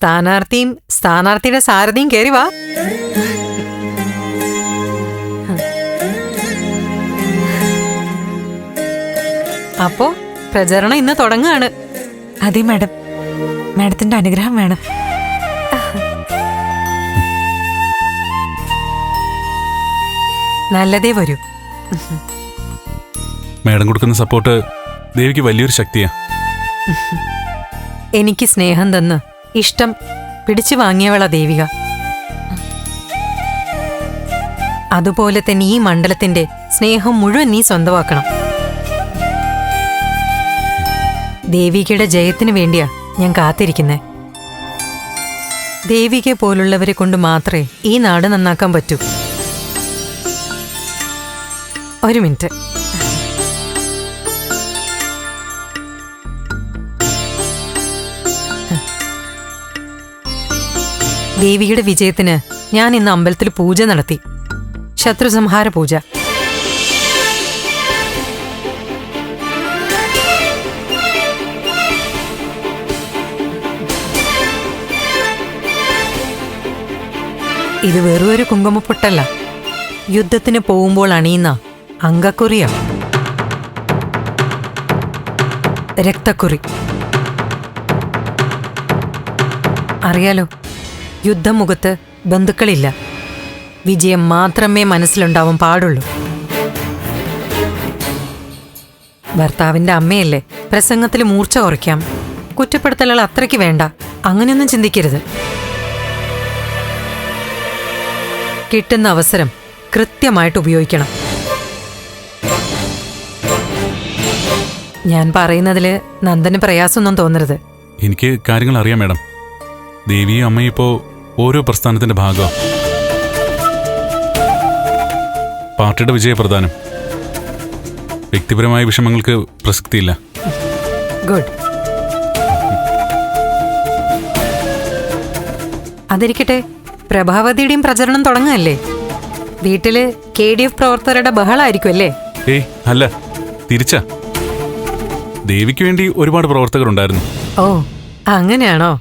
സ്ഥാനാർത്ഥിയും സ്ഥാനാർത്ഥിയുടെ സാരഥിയും കയറി വാ. അപ്പോ പ്രചരണം ഇന്ന് തുടങ്ങാണ് അതെ മാഡം. മാഡത്തിന്റെ അനുഗ്രഹം വേണം. നല്ലതേ വരൂ. മാഡം കൊടുക്കുന്ന സപ്പോർട്ട് ദേവിക്ക് വലിയൊരു ശക്തിയാ. എനിക്ക് സ്നേഹം തന്ന് ഇഷ്ടം പിടിച്ചു വാങ്ങിയവളാ ദേവിക. അതുപോലെ തന്നെ ഈ മണ്ഡലത്തിന്റെ സ്നേഹം മുഴുവൻ നീ സ്വന്തമാക്കണം. ദേവികയുടെ ജയത്തിന് വേണ്ടിയാ ഞാൻ കാത്തിരിക്കുന്നേ. ദേവികയെ പോലുള്ളവരെ കൊണ്ട് മാത്രമേ ഈ നാട് നന്നാക്കാൻ പറ്റൂ. ഒരു മിനിറ്റ്. ദേവിയുടെ വിജയത്തിന് ഞാൻ ഇന്ന് അമ്പലത്തിൽ പൂജ നടത്തി. ശത്രുസംഹാര പൂജ. ഇത് വെറും ഒരു കുങ്കുമപ്പൊട്ടല്ല. യുദ്ധത്തിന് പോകുമ്പോൾ അണിയുന്ന അങ്കക്കുറിയ. രക്തക്കുറി. അറിയാലോ? യുദ്ധമുഖത്ത് ബന്ധുക്കളില്ല. വിജയം മാത്രമേ മനസ്സിലുണ്ടാവാൻ പാടുള്ളൂ. ഭർത്താവിന്റെ അമ്മയല്ലേ? പ്രസംഗത്തിൽ മൂർച്ച കുറയ്ക്കാം. കുറ്റപ്പെടുത്തലുകൾ അത്രയ്ക്ക് വേണ്ട. അങ്ങനെയൊന്നും ചിന്തിക്കരുത്. കിട്ടുന്ന അവസരം കൃത്യമായിട്ട് ഉപയോഗിക്കണം. ഞാൻ പറയുന്നതിൽ നന്ദന് പ്രയാസമൊന്നും തോന്നരുത്. എനിക്ക് കാര്യങ്ങൾ അറിയാം മേഡം. ദേവിയും അമ്മയും ഇപ്പോൾ ഓരോ പ്രസ്ഥാനത്തിന്റെ ഭാഗമാണ് പാർട്ടിയുടെ വിജയപ്രധാനം വ്യക്തിപരമായ വിഷമങ്ങൾക്ക് പ്രസക്തിയില്ല. ഗുഡ്. അതിരിക്കട്ടെ പ്രഭാവതിയുടെയും പ്രചരണം തുടങ്ങുകയല്ലേ? വീട്ടിൽ കെ ഡി എഫ് പ്രവർത്തകരുടെ ബഹളായിരിക്കും അല്ലേ? ഏയ് അല്ല തിരിച്ചാ. ദേവിക്ക് വേണ്ടി ഒരുപാട് പ്രവർത്തകരുണ്ടായിരുന്നു. ഓ അങ്ങനെയാണോ?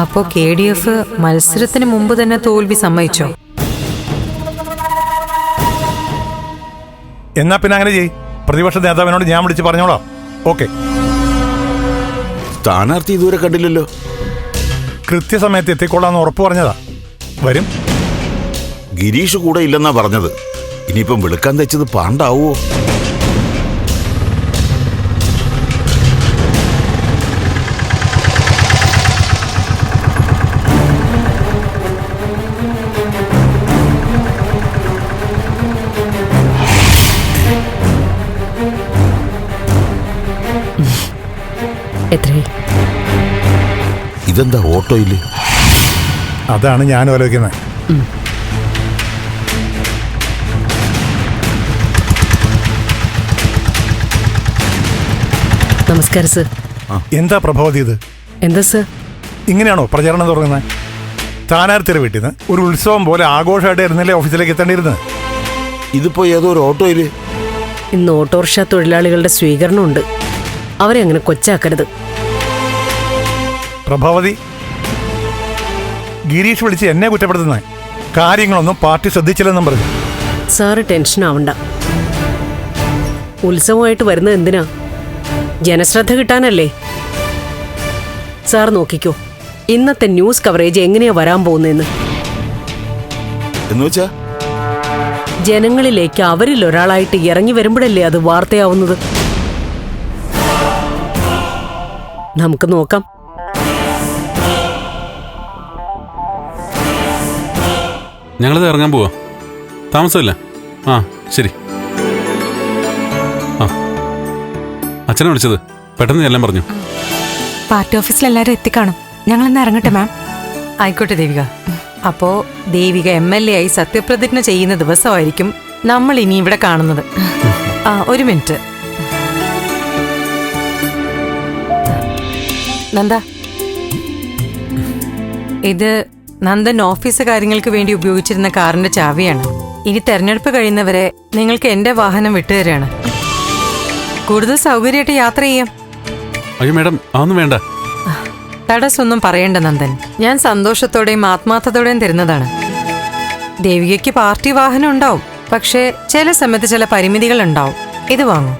അപ്പോ കെ ഡി എഫ് മത്സരത്തിന് മുമ്പ് തന്നെ തോൽവി സമ്മതിച്ചോ? എന്നാ പിന്നെ അങ്ങനെ ചെയ് പ്രതിപക്ഷ നേതാവിനോട് ഞാൻ വിളിച്ച് പറഞ്ഞോളാം. ഓക്കെ. സ്ഥാനാർത്ഥി ഇതുവരെ കണ്ടില്ലല്ലോ. കൃത്യസമയത്ത് എത്തിക്കൊള്ളാന്ന് ഉറപ്പ് പറഞ്ഞതാ. വരും. ഗിരീഷ് കൂടെ ഇല്ലെന്നാ പറഞ്ഞത്. ഇനിയിപ്പം വെളുക്കാൻ തെച്ചത് പാണ്ടാവോ? ഇതെന്താ ഓട്ടോയിൽ? അതാണ് ഞാൻ ആലോചിക്കുന്നത്. നമസ്കാരം സർ. എന്താ പ്രഭാവതി ഇത്? എന്താ സർ? ഇങ്ങനെയാണോ പ്രചാരണം തുടങ്ങുന്നത്? സ്ഥാനാർത്ഥിയുടെ വീട്ടിൽ നിന്ന് ഒരു ഉത്സവം പോലെ ആഘോഷമായിട്ട് ഇരുന്നല്ലേ ഓഫീസിലേക്ക് എത്തേണ്ടിയിരുന്നത്? ഇതിപ്പോ ഏതോ ഒരു ഓട്ടോയിൽ? ഇന്ന് ഓട്ടോറിക്ഷ തൊഴിലാളികളുടെ സ്വീകരണമുണ്ട്. അവരെ അങ്ങനെ കൊച്ചാക്കരുത്. പ്രഭാവതി. ഗിരീഷ് വിളിച്ച് എന്നെ കുറ്റപ്പെടുത്തുന്ന. കാര്യങ്ങളൊന്നും പാർട്ടി ശ്രദ്ധിച്ചില്ലെന്നും പറഞ്ഞു. സാറ് ടെൻഷൻ ആവണ്ട. ഉത്സവമായിട്ട് വരുന്നത് എന്തിനാ? ജനശ്രദ്ധ കിട്ടാനല്ലേ? സാർ നോക്കിക്കോ. ഇന്നത്തെ ന്യൂസ് കവറേജ് എങ്ങനെയാ വരാൻ പോകുന്നതെന്ന് ജനങ്ങളിലേക്ക് അവരിൽ ഒരാളായിട്ട് ഇറങ്ങി വരുമ്പോഴല്ലേ അത് വാർത്തയാവുന്നത്? നമുക്ക് നോക്കാം. ഞങ്ങളിത് ഇറങ്ങാൻ പോവാ. താമസമില്ല. ആ ശരി. ആ. അച്ഛനെ വിളിച്ചത്. പെട്ടെന്ന് എല്ലാം പറഞ്ഞു. പാർട്ടി ഓഫീസിൽ എല്ലാവരും എത്തിക്കാണും. ഞങ്ങൾ ഇന്ന് ഇറങ്ങട്ടെ മാം? ആയിക്കോട്ടെ ദേവിക. അപ്പോ ദേവിക എം എൽ എ ആയി സത്യപ്രതിജ്ഞ ചെയ്യുന്ന ദിവസമായിരിക്കും നമ്മൾ ഇനി ഇവിടെ കാണുന്നത്. ആ ഒരു മിനിറ്റ്. നന്ദ. ഇത് നന്ദൻ ഓഫീസ് കാര്യങ്ങൾക്ക് വേണ്ടി ഉപയോഗിച്ചിരുന്ന കാറിന്റെ ചാവിയാണ്. ഇനി തെരഞ്ഞെടുപ്പ് കഴിയുന്നവരെ നിങ്ങൾക്ക് എന്റെ വാഹനം വിട്ടുതരാണ് കൂടുതൽ സൗകര്യമായിട്ട് യാത്ര ചെയ്യാം. അയ്യോ മാഡം അതൊന്നും വേണ്ട. തടസ്സൊന്നും പറയണ്ട നന്ദൻ. ഞാൻ സന്തോഷത്തോടെയും ആത്മാർത്ഥത്തോടെയും തരുന്നതാണ്. ദേവികയ്ക്ക് പാർട്ടി വാഹനം ഉണ്ടാവും. പക്ഷേ ചില സമയത്ത് ചില പരിമിതികൾ ഉണ്ടാവും. ഇത് വാങ്ങും.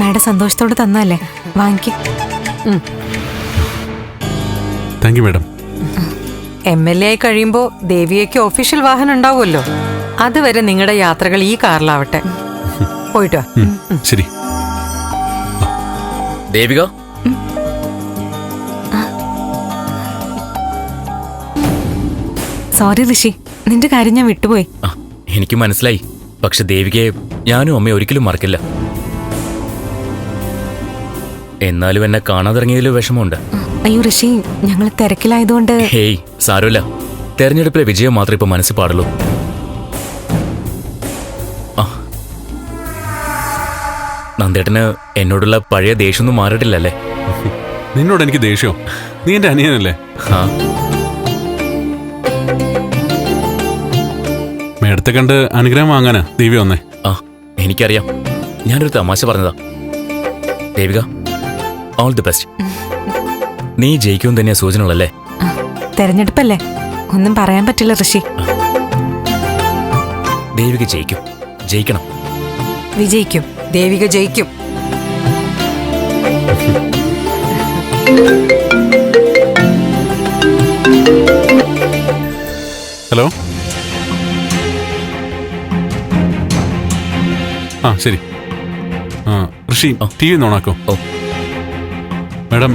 മാഡം സന്തോഷത്തോടെ തന്നല്ലേ വാങ്ങിക്കും. Thank you madam. M L A ആയി കഴിയുമ്പോൾ ദേവികയ്ക്ക് ഒഫീഷ്യൽ വാഹനം ഉണ്ടാവുമല്ലോ. അതുവരെ നിങ്ങളുടെ യാത്രകൾ ഈ കാറിലാവട്ടെ. പോയിട്ടോ. ഉം, ശരി. ദേവിക? സോറി ഋഷി നിന്റെ കാര്യം ഞാൻ വിട്ടുപോയി. ആ എനിക്ക് മനസ്സിലായി. പക്ഷെ ദേവികയെ ഞാനും അമ്മയെ ഒരിക്കലും മറക്കില്ല. എന്നാലും എന്നെ കാണാതിറങ്ങിയതിൽ വിഷമമുണ്ട്. അയ്യോ ഋഷി ഞങ്ങൾ തിരക്കിലായതുകൊണ്ട്. ഹേയ് സാരമില്ല. തെരഞ്ഞെടുപ്പിലെ വിജയം മാത്രമേ ഇപ്പൊ മനസ്സിൽ പാടുള്ളൂ. ആ. നന്ദേട്ടന് എന്നോടുള്ള പഴയ ദേഷ്യം ദേഷ്യമൊന്നും മാറിയിട്ടില്ലല്ലേ? നിന്നോട് എനിക്ക് ദേഷ്യം. നീ എന്റെ അനിയനല്ലേ? ആ. മേഡത്തെ കണ്ട് അനുഗ്രഹം വാങ്ങാനാ ദേവി വന്നേ. ആ എനിക്കറിയാം. ഞാനൊരു തമാശ പറഞ്ഞതാ. ദേവിക ഓൾ ദി ബെസ്റ്റ് നീ ജയിക്കും തന്നെയാ സൂചനകളല്ലേ? തെരഞ്ഞെടുപ്പല്ലേ? ഒന്നും പറയാൻ പറ്റില്ല ഋഷി. ദേവിക ജയിക്കും. ജയിക്കണം. വിജയിക്കും. ദേവിക ജയിക്കും. ഹലോ? ആ ശരി. ആ ഋഷി ടി വി ഓണാക്കോ ഓ. മാഡം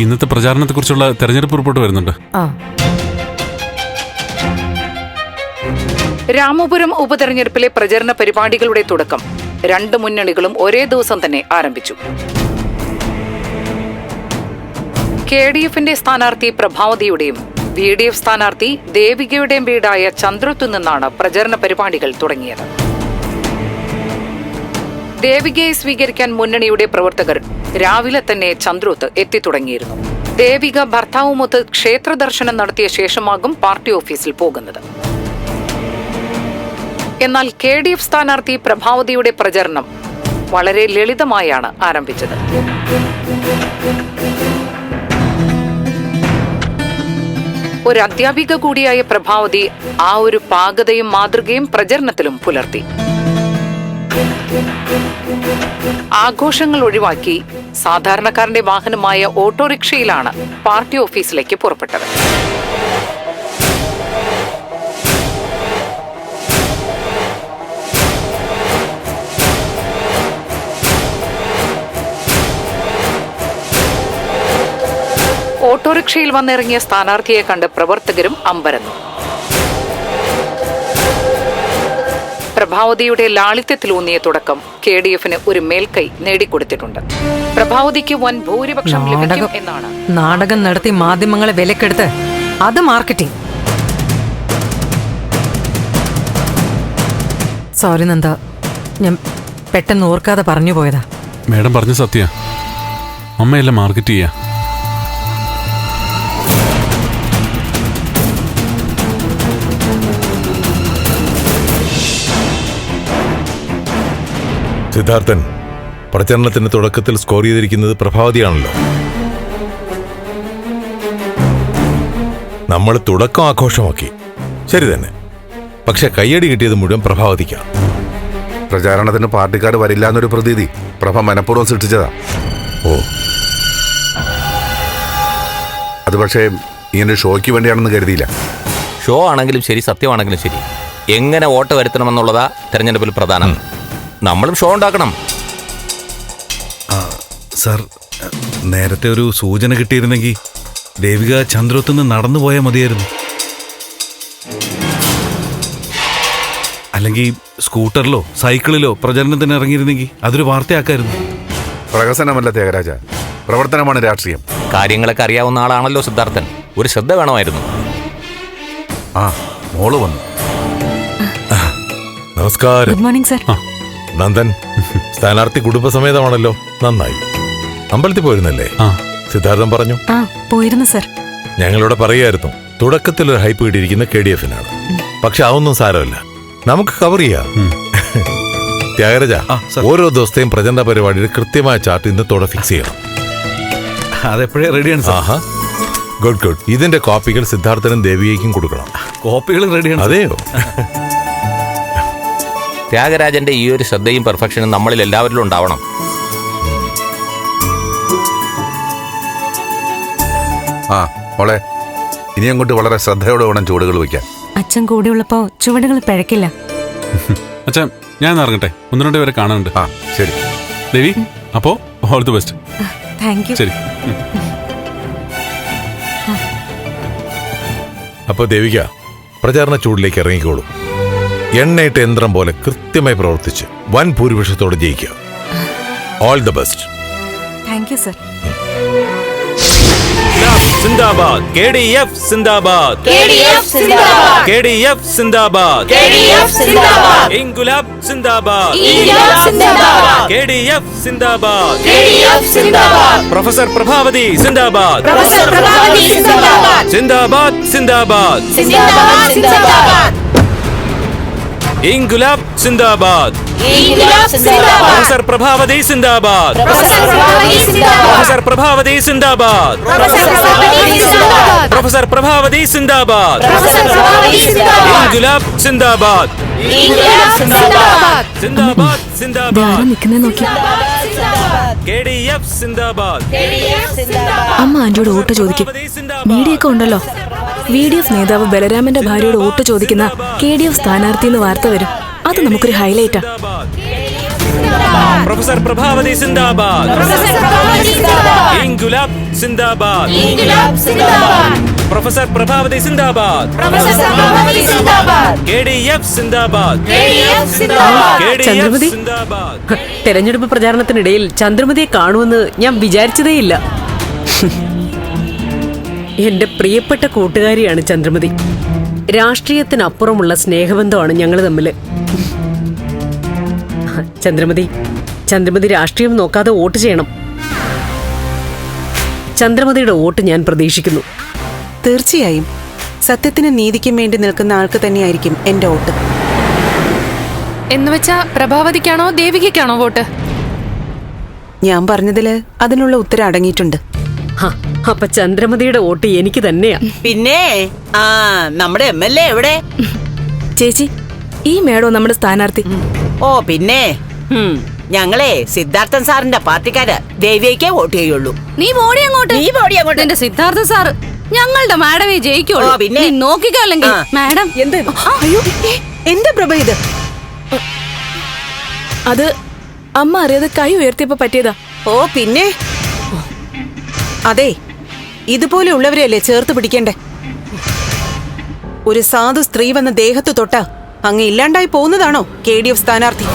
ഇന്നത്തെ പ്രചാരണത്തെക്കുറിച്ചുള്ള തെരഞ്ഞെടുപ്പ് റിപ്പോർട്ട് വരുന്നുണ്ട്. ആ. രാമപുരം ഉപതെരഞ്ഞെടുപ്പിലെ പ്രചരണ പരിപാടികളുടെ തുടക്കം. രണ്ട് മുന്നണികളും ഒരേ ദിവസം തന്നെ ആരംഭിച്ചു. കെ ഡി എഫിന്റെ സ്ഥാനാർത്ഥി പ്രഭാവതിയുടെയും ബി ഡി എഫ് സ്ഥാനാർത്ഥി ദേവികയുടെയും വീടായ ചന്ദ്രത്തു നിന്നാണ് പ്രചരണ പരിപാടികൾ തുടങ്ങിയത്. ദേവികയെ സ്വീകരിക്കാൻ മുന്നണിയുടെ പ്രവർത്തകർ രാവിലെ തന്നെ ചന്ദ്രോത്ത് എത്തിത്തുടങ്ങിയിരുന്നു. ദേവിക ഭർത്താവുമൊത്ത് ക്ഷേത്ര ദർശനം നടത്തിയ ശേഷമാകും പാർട്ടി ഓഫീസിൽ പോകുന്നത്. എന്നാൽ കെ ഡി എഫ് സ്ഥാനാർത്ഥി പ്രഭാവതിയുടെ പ്രചരണം വളരെ ലളിതമായാണ് ആരംഭിച്ചത്. ഒരു അധ്യാപിക കൂടിയായ പ്രഭാവതി ആ ഒരു പാകതയും മാതൃകയും പ്രചരണത്തിലും പുലർത്തി. ആഘോഷങ്ങൾ ഒഴിവാക്കി സാധാരണക്കാരന്റെ വാഹനമായ ഓട്ടോറിക്ഷയിലാണ് പാർട്ടി ഓഫീസിലേക്ക് പുറപ്പെട്ടത് ഓട്ടോറിക്ഷയിൽ വന്നിറങ്ങിയ സ്ഥാനാർത്ഥിയെ കണ്ട് പ്രവർത്തകരും അമ്പരന്നു. പ്രഭാവതിയുടെ ലാളിത്യത്തിലൂന്നിയ തുടക്കം കെ ഡി എഫിന് ഒരു മേൽക്കൈ നേടിക്കൊടുത്തിട്ടുണ്ട്. പ്രഭാവതിക്ക് വൻ ഭൂരിപക്ഷം ലഭിക്കും എന്നാണ്. നാടകം നടത്തി മാധ്യമങ്ങളെ വിലക്കെടുത്ത് അത് മാർക്കറ്റിംഗ്. സോറി നന്ദ. ഞാൻ പെട്ടെന്ന് ഓർക്കാതെ പറഞ്ഞു പോയതാ. മേഡം പറഞ്ഞ സത്യ. അമ്മയല്ല മാർക്കറ്റ് ചെയ്യാ. സിദ്ധാർത്ഥൻ പ്രചരണത്തിന്റെ തുടക്കത്തിൽ സ്കോർ ചെയ്തിരിക്കുന്നത് പ്രഭാവതിയാണല്ലോ. നമ്മൾ തുടക്കം ആഘോഷമാക്കി. ശരി തന്നെ. പക്ഷെ കയ്യടി കിട്ടിയത് മുഴുവൻ പ്രഭാവതിക്കാം. പ്രചാരണത്തിന് പാർട്ടിക്കാർ വരില്ല എന്നൊരു പ്രതീതി പ്രഭ മനഃപൂർവം സൃഷ്ടിച്ചതാ. ഓ. അത് പക്ഷേ ഇങ്ങനെ ഷോയ്ക്ക് വേണ്ടിയാണെന്ന് കരുതിയില്ല. ഷോ ആണെങ്കിലും ശരി സത്യമാണെങ്കിലും ശരി. എങ്ങനെ വോട്ട് വരുത്തണമെന്നുള്ളതാ തെരഞ്ഞെടുപ്പിൽ പ്രധാനം. നമ്മളും ഷോ ഉണ്ടാക്കണം. സർ നേരത്തെ ഒരു സൂചന കിട്ടിയിരുന്നെങ്കിൽ ദേവിക ചന്ദ്രത്തുനിന്ന് നടന്നു പോയാൽ മതിയായിരുന്നു. അല്ലെങ്കിൽ സ്കൂട്ടറിലോ സൈക്കിളിലോ പ്രചരണത്തിന് ഇറങ്ങിയിരുന്നെങ്കിൽ അതൊരു വാർത്തയാക്കായിരുന്നു. പ്രഹസനമല്ല ത്യാഗരാജ. പ്രവർത്തനമാണ് രാഷ്ട്രീയം. കാര്യങ്ങളൊക്കെ അറിയാവുന്ന ആളാണല്ലോ സിദ്ധാർത്ഥൻ. ഒരു ശ്രദ്ധ വേണമായിരുന്നു. ആ മോൾ വന്നു. നമസ്കാരം ഗുഡ് മോർണിംഗ് സർ നന്ദൻ സ്ഥാനാർത്ഥി കുടുംബസമേതമാണല്ലോ. നന്നായി. അമ്പലത്തിൽ പോയിരുന്നല്ലേ? ആ. സിദ്ധാർത്ഥൻ പറഞ്ഞു. ആ പോയിരുന്നു സർ. ഞങ്ങളിവിടെ പറയായിരുന്നു തുടക്കത്തിൽ ഒരു ഹൈപ്പ് കിട്ടിയിരിക്കുന്ന കെ ഡി എഫിനാണ്. പക്ഷെ അതൊന്നും സാരമല്ല. നമുക്ക് കവർ ചെയ്യാം. ത്യാഗരാജ ഓരോ ദിവസത്തെയും പ്രചരണ പരിപാടിയുടെ കൃത്യമായ ചാർട്ട് ഇന്നത്തോടെ ഫിക്സ് ചെയ്യണം. അതെപ്പോഴേ റെഡിയാണ് സാർ? ആഹാ. Good good. ഇതിന്റെ കോപ്പികൾ സിദ്ധാർത്ഥനും ദേവിയേക്കും കൊടുക്കണം. കോപ്പികൾ റെഡിയാണ്. അതെയോ? ത്യാഗരാജന്റെ ഈ ഒരു ശ്രദ്ധയും പെർഫെക്ഷനും നമ്മളിൽ എല്ലാവരിലും ഉണ്ടാവണം. ആ മോളെ ഇനി അങ്ങോട്ട് വളരെ ശ്രദ്ധയോടെ വേണം ചുവടുകൾ വെക്കാൻ അച്ഛൻ കൂടെ ഉള്ളപ്പോ ചുവടുകൾ പിഴക്കില്ല. അച്ഛൻ ഞാൻ ഇറങ്ങട്ടെ. ഒന്ന് രണ്ട് പേരെ കാണാനുണ്ട്. ആ ശരി. ദേവി അപ്പോ all the best thank you ശരി. അപ്പോൾ അപ്പൊ ദേവിക പ്രചാരണ ചൂടിലേക്ക് ഇറങ്ങിക്കോളൂ. എണ്ണയിട്ട് യന്ത്രം പോലെ കൃത്യമായി പ്രവർത്തിച്ച് വൻ ഭൂരിപക്ഷത്തോടെ ജയിക്കുക. All the best thank you sir Zindabad K D F സിന്ദാബാദ് കെ ഡി എഫ് സിന്ദാബാദ് ഇൻകുലാബ് സിന്ദാബാദ് കെ ഡി എഫ് സിന്ദാബാദ് പ്രൊഫസർ പ്രഭാവതി സിന്ദാബാദ് സിന്ദാബാദ് സിന്ദാബാദ് സിന്ദാബാദ് സിന്ദാബാദ് പ്രൊഫസർ പ്രഭാവതി സിന്ദാബാദ്. പ്രൊഫസർ പ്രഭാവതി സിന്ദാബാദ്. പ്രൊഫസർ പ്രഭാവതി സിന്ദാബാദ്. ഇൻഗുലാബ് സിന്ദാബാദ്. സിന്ദാബാദ്. സിന്ദാബാദ് സിന്ദാബാദ്. അമ്മ ആന്റിയോട് വോട്ട് ചോദിക്കും. മീഡിയ ഒക്കെ ഉണ്ടല്ലോ. വി ഡി എഫ് നേതാവ് ബലരാമന്റെ ഭാര്യയോട് വോട്ട് ചോദിക്കുന്ന കെ ഡി എഫ് സ്ഥാനാർത്ഥി എന്ന് വാർത്ത വരും. അത് നമുക്കൊരു ഹൈലൈറ്റാ പ്രൊഫസർ പ്രഭാവതി സിന്ദാബാദ്. പ്രൊഫസർ പ്രഭാവതി സിന്ദാബാദ്. ചന്ദ്രമതി? സിന്ദാബാദ്. തെരഞ്ഞെടുപ്പ് പ്രചാരണത്തിനിടയിൽ ചന്ദ്രമതിയെ കാണുമെന്ന് ഞാൻ വിചാരിച്ചതേയില്ല. എന്റെ പ്രിയപ്പെട്ട കൂട്ടുകാരിയാണ് ചന്ദ്രമതി. രാഷ്ട്രീയത്തിനപ്പുറമുള്ള സ്നേഹബന്ധമാണ് ഞങ്ങൾ തമ്മിൽ ചന്ദ്രമതി ചന്ദ്രമതി രാഷ്ട്രീയം നോക്കാതെ വോട്ട് ചെയ്യണം. ചന്ദ്രമതിയുടെ വോട്ട് ഞാൻ പ്രതീക്ഷിക്കുന്നു. തീർച്ചയായും. സത്യത്തിന് നീതിക്കും വേണ്ടി നിൽക്കുന്ന ആൾക്ക് തന്നെയായിരിക്കും എന്റെ വോട്ട്. എന്നുവെച്ചാ പ്രഭാവതിക്കാണോ ദേവികയ്ക്കാണോ വോട്ട്? ഞാൻ പറഞ്ഞതിൽ അതിനുള്ള ഉത്തരം അടങ്ങിയിട്ടുണ്ട്. ഹ, അപ്പൊ ചന്ദ്രമതിയുടെ വോട്ട് എനിക്ക് തന്നെയാ. പിന്നെ ആ നമ്മുടെ എം എൽ എ എവിടെ? ചേച്ചി ഈ മേഡോ നമ്മുടെ സ്ഥാനാർത്ഥി. ഓ പിന്നെ. ഞങ്ങളെ സിദ്ധാർത്ഥൻ സാറിന്റെ പാർട്ടിക്കാര് ദേവിയേക്കേ വോട്ട് ചെയ്യുള്ളൂ. നീ ഓടി അങ്ങോട്ട്. നീ ഓടി അങ്ങോട്ട്. എന്റെ സിദ്ധാർത്ഥൻ സാർ ഞങ്ങളുടെ മാഡമേ ജയിക്കുള്ളൂ. ഓ, പിന്നെ? നീ നോക്കിക്കോ അല്ലെങ്കിൽ. ആ. മാഡം. എന്ത് അയ്യോ എന്താ പ്രഭ ഇത്? അത് അമ്മ അറിയാതെ കൈ ഉയർത്തിയപ്പോ പറ്റിയതാ. ഓ പിന്നെ. അതെ ഇതുപോലെ ഉള്ളവരെയല്ലേ ചേർത്ത് പിടിക്കണ്ടേ? ഒരു സാധു സ്ത്രീ വന്ന ദേഹത്ത് തൊട്ട അങ്ങ് ഇല്ലാണ്ടായി പോകുന്നതാണോ കെ ഡി എഫ് സ്ഥാനാർത്ഥി?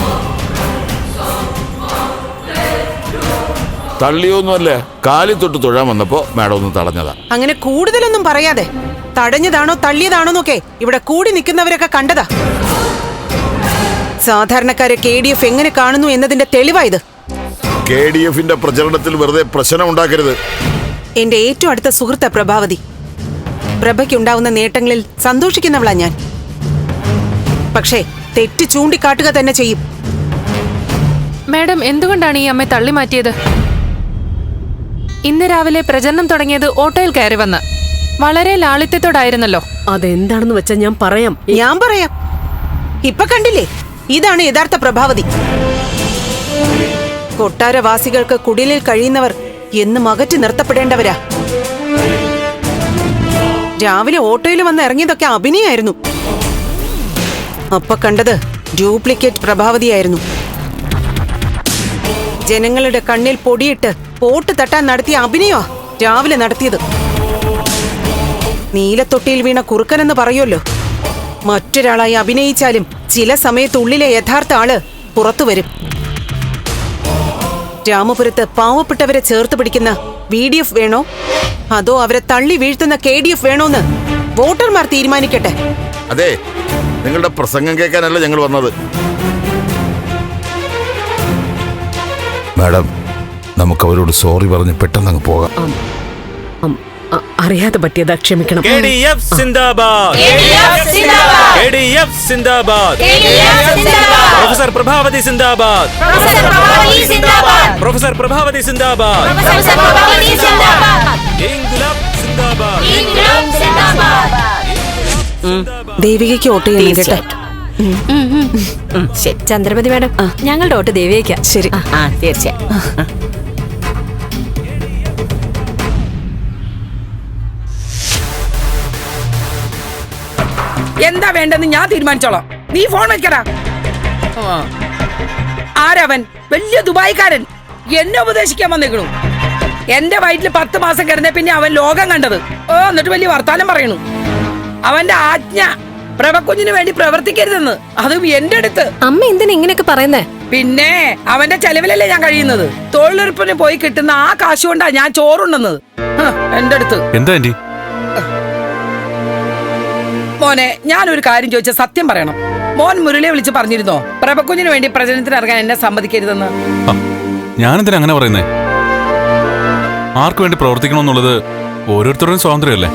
തള്ളിയൊന്നുമല്ല കാലി തൊട്ട് തൊഴാൻ വന്നപ്പോ മാഡം ഒന്ന് തടഞ്ഞതാ. അങ്ങനെ കൂടുതലൊന്നും പറയാതെ തടഞ്ഞതാണോ തള്ളിയതാണോ എന്നൊക്കെ ഇവിടെ കൂടി നിൽക്കുന്നവരൊക്കെ കണ്ടതാ. സാധാരണക്കാരെ കെ ഡി എഫ് എങ്ങനെ കാണുന്നു എന്നതിന്റെ തെളിവായത് കെ ഡി എഫിന്റെ പ്രചരണത്തിൽ വെറുതെ പ്രശ്നം ഉണ്ടാക്കരുത്. എന്റെ ഏറ്റവും അടുത്ത സുഹൃത്ത പ്രഭാവതി. പ്രഭയ്ക്കുണ്ടാവുന്ന നേട്ടങ്ങളിൽ സന്തോഷിക്കുന്നവളാ ഞാൻ. പക്ഷേ തെറ്റ് ചൂണ്ടിക്കാട്ടുക തന്നെ ചെയ്യും. മാഡം എന്തുകൊണ്ടാണ് ഈ അമ്മ തള്ളി മാറ്റിയത്? ഇന്ന് രാവിലെ പ്രചരണം തുടങ്ങിയത് ഓട്ടോയിൽ കയറി വന്ന്. വളരെ ലാളിത്യത്തോടായിരുന്നല്ലോ. അതെന്താണെന്ന് വെച്ചാൽ ഞാൻ പറയാം. ഞാൻ പറയാം. ഇപ്പൊ കണ്ടില്ലേ? ഇതാണ് യഥാർത്ഥ പ്രഭാവതി. കൊട്ടാരവാസികൾക്ക് കുടിലിൽ കഴിയുന്നവർ എന്നും അകറ്റി നിർത്തപ്പെടേണ്ടവരാ. രാവിലെ ഓട്ടോയിൽ വന്ന് ഇറങ്ങിയതൊക്കെ അഭിനയായിരുന്നു. അപ്പൊ കണ്ടത് ഡ്യൂപ്ലിക്കേറ്റ് പ്രഭാവതിയായിരുന്നു. ജനങ്ങളുടെ കണ്ണിൽ പൊടിയിട്ട് പോട്ട് തട്ടാൻ നടത്തിയ അഭിനയോ രാവിലെ നടത്തിയത്. നീലത്തൊട്ടിയിൽ വീണ കുറുക്കനെന്ന് പറയുമല്ലോ. മറ്റൊരാളായി അഭിനയിച്ചാലും ചില സമയത്ത് ഉള്ളിലെ യഥാർത്ഥ ആൾ പുറത്തു വരും. രാമപുരത്ത് പാവപ്പെട്ടവരെ ചേർത്ത് പിടിക്കുന്ന വി ഡി എഫ് വേണോ? അതോ അവരെ തള്ളി വീഴ്ത്തുന്ന കെ ഡി എഫ് വേണോന്ന് വോട്ടർമാർ തീരുമാനിക്കട്ടെ. അതെ നിങ്ങളുടെ പ്രസംഗം കേൾക്കാനല്ല ഞങ്ങൾ വന്നത്. മാഡം നമുക്ക് അവരോട് സോറി പറഞ്ഞ് പെട്ടെന്ന് അങ്ങ് പോകാം. അറിയാതെ പറ്റിയതാ ക്ഷമിക്കണം. പ്രൊഫസർ പ്രഭാവതി സിന്ദാബാദ്. പ്രൊഫസർ പ്രഭാവതി സിന്ദാബാദ്. ദേവികയ്ക്ക് വോട്ട് ചെയ്യണം കേട്ടോ ശരി ചന്ദ്രമതി മാഡം ഞങ്ങളുടെ ഓട്ട് ദേവിയേക്കാ ശരി. ആ തീർച്ചയായും എന്താ വേണ്ടെന്ന് ഞാൻ തീരുമാനിച്ചോളാം. നീ ഫോൺ വെക്കടാ. ആരവൻ? വലിയ ദുബായിക്കാരൻ. എന്നെ ഉപദേശിക്കാൻ വന്നേക്കണു. എന്റെ വയറ്റിൽ പത്ത് മാസം കിടന്ന പിന്നെ അവൻ ലോകം കണ്ടത്. ഓ എന്നിട്ട് വലിയ വർത്താനം പറയണു. അവന്റെ ആജ്ഞ പ്രഭക്കുഞ്ഞിന് വേണ്ടി പ്രവർത്തിക്കരുതെന്ന്. അതും എന്റെ അടുത്ത്. അമ്മ എന്തിനാ ഇങ്ങനെയൊക്കെ പറയുന്നേ? പിന്നെ അവന്റെ ചെലവിലല്ലേ ഞാൻ കഴിയുന്നത്? തൊഴിലുറപ്പിന് പോയി കിട്ടുന്ന ആ കാശ് കൊണ്ടാ ഞാൻ ചോറുണ്ടെന്നത് എന്റെ അടുത്ത്. എന്താ മോനെ ഞാനൊരു കാര്യം ചോദിച്ച സത്യം പറയണം. മോൻ മുരളിയെ വിളിച്ച് പറഞ്ഞിരുന്നോ? പ്രഭക്കുഞ്ഞിന് വേണ്ടി പ്രചരണത്തിന് ഇറങ്ങാൻ എന്നെ സമ്മതിക്കരുതെന്ന്? ഞാനെന്തിനാ അങ്ങനെ പറയുന്നേ? ആർക്ക് വേണ്ടി പ്രവർത്തിക്കണമെന്നുള്ളത് ഓരോരുത്തരുടെയും സ്വാതന്ത്ര്യമല്ലേ?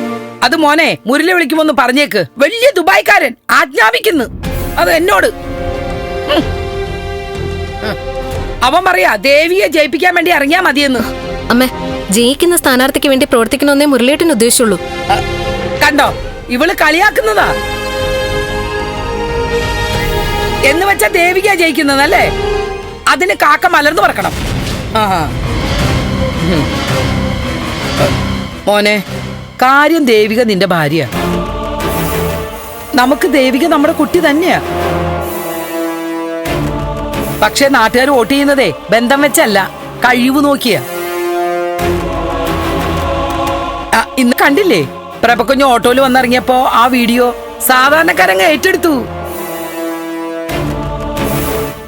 അത് മോനെ മുരളി വിളിക്കുമെന്ന് പറഞ്ഞേക്ക്. വലിയ ദുബായ്ക്കാരൻ ആജ്ഞാപിക്കുന്നു. അത് എന്നോട്. അവൻ പറയാ ദേവിയെ ജയിപ്പിക്കാൻ വേണ്ടി ഇറങ്ങിയാ മതിയെന്ന്. അമ്മേ ജയിക്കുന്ന സ്ഥാനാർത്ഥിക്ക് വേണ്ടി പ്രവർത്തിക്കണമെന്നേ മുരളിയേട്ടൻ ഉദ്ദേശിച്ചുള്ളൂ. കണ്ടോ? ഇവൾ കളിയാക്കുന്നതാ. എന്ന് വെച്ചാ ദേവിക ജയിക്കുന്നത് അല്ലേ അതിന് കാക്ക മലർന്നു പറക്കണം. മോനെ കാര്യം ദേവിക നിന്റെ ഭാര്യ നമുക്ക് ദേവിക നമ്മുടെ കുട്ടി തന്നെയാ. പക്ഷെ നാട്ടുകാർ വോട്ട് ചെയ്യുന്നതേ ബന്ധം വെച്ചല്ല കഴിവ് നോക്കിയ. ഇന്ന് കണ്ടില്ലേ? പ്രഭക്കുഞ്ഞ് ഓട്ടോയിൽ വന്നിറങ്ങിയപ്പോ ആ വീഡിയോ സാധാരണക്കാരങ്ങ് ഏറ്റെടുത്തു.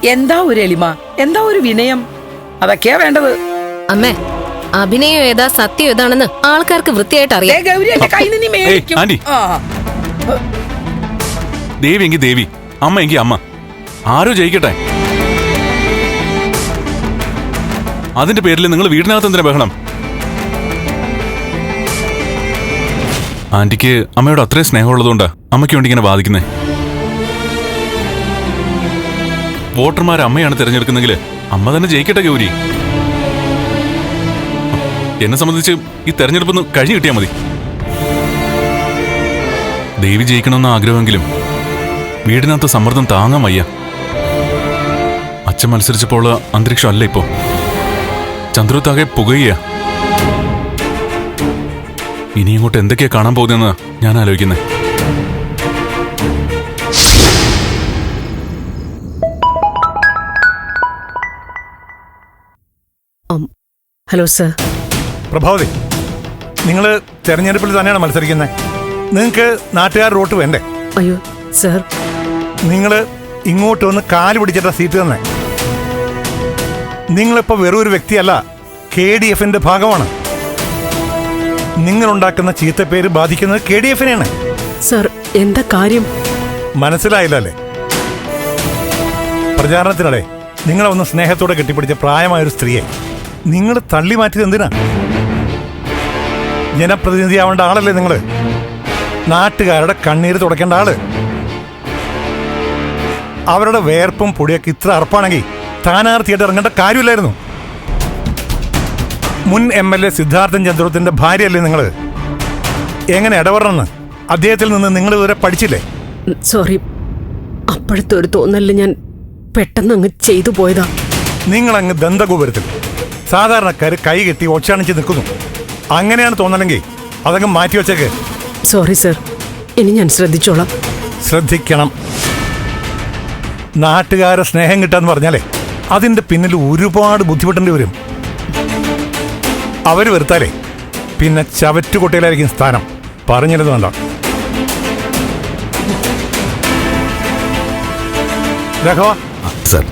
എന്താ ഒരു എളിമ? എന്താ ഒരു വിനയം? അതൊക്കെയാ വേണ്ടത്. അമ്മേ അഭിനയം ഏതാ സത്യം ഏതാണെന്ന് ആൾക്കാർക്ക് വൃത്തിയായിട്ട് ദേ അറിയാം. ഗൗരി എന്റെ കയ്യിൽ നിന്ന് നീ മേടിക്കും. ആന്റി. ആ. ദേവി എങ്കിൽ ദേവി അമ്മ എങ്കിൽ അമ്മ. ആരോ ജയിക്കട്ടെ. അതിന്റെ പേരിൽ നിങ്ങൾ വീടിനകത്ത് എന്തിനാ ബഹളം? ആന്റിക്ക് അമ്മയോട് അത്രയും സ്നേഹമുള്ളതുകൊണ്ടാ അമ്മയ്ക്ക് വേണ്ടി ഇങ്ങനെ ബാധിക്കുന്നേ വോട്ടർമാർ അമ്മയാണ് തിരഞ്ഞെടുക്കുന്നെങ്കിൽ അമ്മ തന്നെ ജയിക്കട്ടെ ഗൗരി. എന്നെ സംബന്ധിച്ച് ഈ തെരഞ്ഞെടുപ്പൊന്ന് കഴിഞ്ഞു കിട്ടിയാൽ മതി. ദേവി ജയിക്കണമെന്ന ആഗ്രഹമെങ്കിലും വീടിനകത്ത് സമ്മർദ്ദം താങ്ങാൻ വയ്യ. അച്ഛൻ മത്സരിച്ചപ്പോൾ അന്തരീക്ഷം അല്ല ഇപ്പോ. ചന്ദ്രത്താകെ പുകയ്യ ഇനി ഇങ്ങോട്ട് എന്തൊക്കെയാ കാണാൻ പോകുന്നതെന്ന് ഞാൻ ആലോചിക്കുന്നത് ഹലോ സർ. പ്രഭാവതി നിങ്ങൾ തെരഞ്ഞെടുപ്പിൽ തന്നെയാണ് മത്സരിക്കുന്നത് നിങ്ങൾക്ക് നാട്ടുകാർ റോട്ട് വേണ്ടേ? അയ്യോ സർ. നിങ്ങൾ ഇങ്ങോട്ട് വന്ന് കാൽ പിടിച്ചിട്ട സീറ്റ് തന്നെ. നിങ്ങളിപ്പോൾ വെറും ഒരു വ്യക്തിയല്ല കെ ഡി എഫിന്റെ ഭാഗമാണ്. നിങ്ങളുണ്ടാക്കുന്ന പേര് ബാധിക്കുന്നത് കെ ഡി എഫിനെയാണ്. സർ എന്താ കാര്യം? മനസ്സിലായില്ല അല്ലേ പ്രചാരണത്തിനിടെ നിങ്ങളെ ഒന്ന് സ്നേഹത്തോടെ കെട്ടിപ്പിടിച്ച പ്രായമായ ഒരു സ്ത്രീയെ നിങ്ങൾ തള്ളി മാറ്റിയത് എന്തിനാ? ജനപ്രതിനിധിയാവേണ്ട ആളല്ലേ നിങ്ങൾ നാട്ടുകാരുടെ കണ്ണീര് തുടക്കേണ്ട ആൾ? അവരുടെ വേർപ്പും പൊടിയൊക്കെ ഇത്ര അർപ്പാണെങ്കിൽ സ്ഥാനാർത്ഥിയായിട്ട് ഇറങ്ങേണ്ട കാര്യമില്ലായിരുന്നു. മുൻ എം എൽ എ സിദ്ധാർത്ഥൻ ചന്ദ്രത്തിന്റെ ഭാര്യയല്ലേ നിങ്ങൾ എങ്ങനെ ഇടപെടണമെന്ന്? അദ്ദേഹത്തിൽ നിന്ന് നിങ്ങൾ ഇതുവരെ പഠിച്ചില്ലേ? സോറി. അപ്പോഴത്തെ ഒരു തോന്നലിൽ ഞാൻ പെട്ടെന്ന് അങ്ങ് ചെയ്തു പോയതാ. നിങ്ങൾ അങ്ങ് ദന്തഗോപുരത്തിൽ സാധാരണക്കാർ കൈ കെട്ടി ഒച്ചാണിച്ച് നിൽക്കുന്നു. അങ്ങനെയാണ് തോന്നലെങ്കിൽ അതങ്ങ് മാറ്റി വെച്ചേക്ക്. Sorry sir. ഇനി ഞാൻ ശ്രദ്ധിച്ചോളാം. ശ്രദ്ധിക്കണം. നാട്ടുകാരെ സ്നേഹം കിട്ടാന്ന് പറഞ്ഞാലേ അതിന്റെ പിന്നിൽ ഒരുപാട് ബുദ്ധിമുട്ടേണ്ടി വരും. അവർ വെറുത്താലേ. പിന്നെ ചവറ്റുകുട്ടയിലായിരിക്കും സ്ഥാനം. പറഞ്ഞിരുന്നു വേണ്ട. രാഘവ സർ.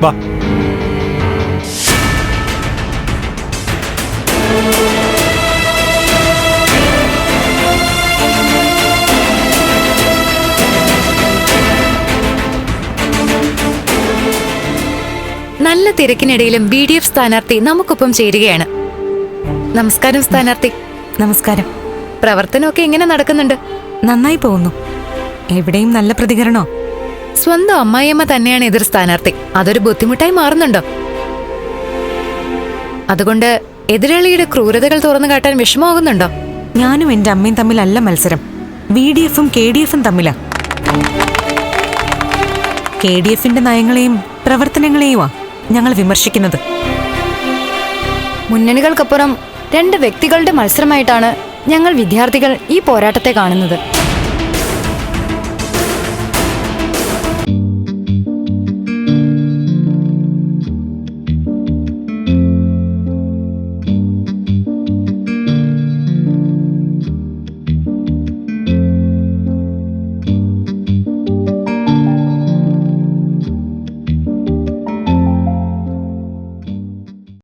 വാ. നല്ല തിരക്കിനിടയിലും ബി ഡി എഫ് സ്ഥാനാർത്ഥി നമുക്കൊപ്പം ചേരുകയാണ്. നമസ്കാരം സ്ഥാനാർത്ഥി. നമസ്കാരം. പ്രവർത്തനമൊക്കെ എങ്ങനെ നടക്കുന്നുണ്ട്. നന്നായി പോകുന്നു. എവിടെയും നല്ല പ്രതികരണോ? സ്വന്തം അമ്മായിയമ്മ തന്നെയാണ് എതിർ സ്ഥാനാർത്ഥി. അതൊരു ബുദ്ധിമുട്ടായി മാറുന്നുണ്ടോ? അതുകൊണ്ട് എതിരാളിയുടെ ക്രൂരതകൾ തുറന്നു കാട്ടാൻ വിഷമമാകുന്നുണ്ടോ? ഞാനും എന്റെ അമ്മയും തമ്മിലല്ല മത്സരം. വി ഡി എഫും കെ ഡി എഫും തമ്മിലാ. കെ ഡി എഫിന്റെ നയങ്ങളെയും പ്രവർത്തനങ്ങളെയുമാ ഞങ്ങൾ വിമർശിക്കുന്നത്. മുന്നണികൾക്കപ്പുറം രണ്ട് വ്യക്തികളുടെ മത്സരമായിട്ടാണ് ഞങ്ങൾ വിദ്യാർത്ഥികൾ ഈ പോരാട്ടത്തെ കാണുന്നത്.